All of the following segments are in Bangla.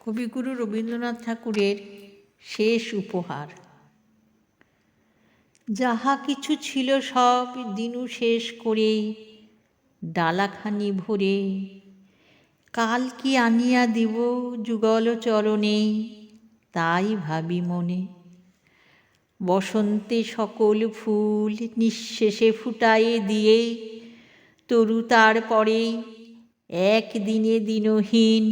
কবিগুরু রবীন্দ্রনাথ ঠাকুরের শেষ উপহার। যাহা কিছু ছিল সব দিনু শেষ করে ডালাখানি ভরে, কাল কি আনিয়া দিব যুগল চরণে, তাই ভাবি মনে। বসন্তে সকল ফুল নিঃশেষে ফুটায়ে দিয়ে, তরু তারপরে একদিনে দিনহীন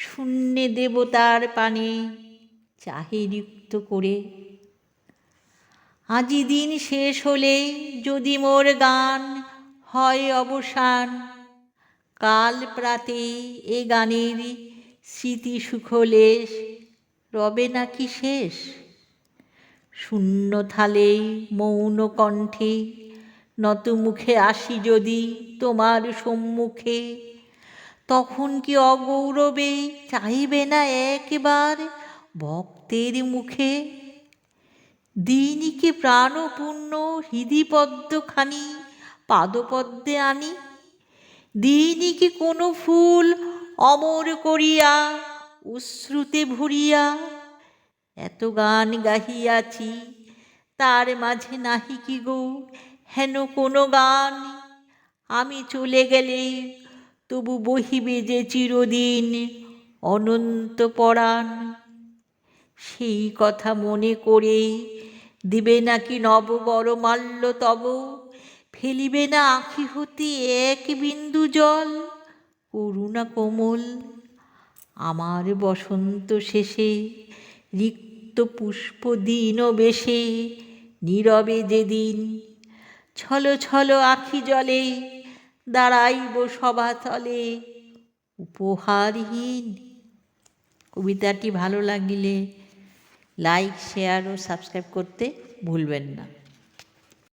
শূন্যে দেবতার পানে চাহে করে। আজি দিন শেষ হলে যদি মোর গান হয় অবসান, কাল প্রাতে এ গানের স্মৃতি সুখলেশ রবে নাকি শেষ? শূন্য থালে মৌন কণ্ঠে নত মুখে আসি যদি তোমার সম্মুখে তখন কি অগৌরবে চাইবে না একবার ভক্তের মুখে? দিনই কি প্রাণপূর্ণ হৃদিপদ্মখানি পাদপদ্মে আনি? দিনই কি কোনো ফুল অমর করিয়া অশ্রুতে ভরিয়া? এত গান গাহিয়াছি, তার মাঝে নাহি কি গো? হেন কোনো গান? আমি চলে গেলে তবু বহিবে যে চিরদিন অনন্ত পরাণ। সেই কথা মনে করে দিবে নাকি নব বড় মাল্য তব? ফেলিবে না আঁখি হতে এক বিন্দু জল? করুণা কোমল, আমার বসন্ত শেষে রিক্ত পুষ্প দিন বেশে নীরবে যেদিন ছলো ছলো আখি জলে দাঁড়াইব সভাতলে উপহারহীন। কবিতাটি ভালো লাগিলে লাইক শেয়ার ও সাবস্ক্রাইব করতে ভুলবেন না।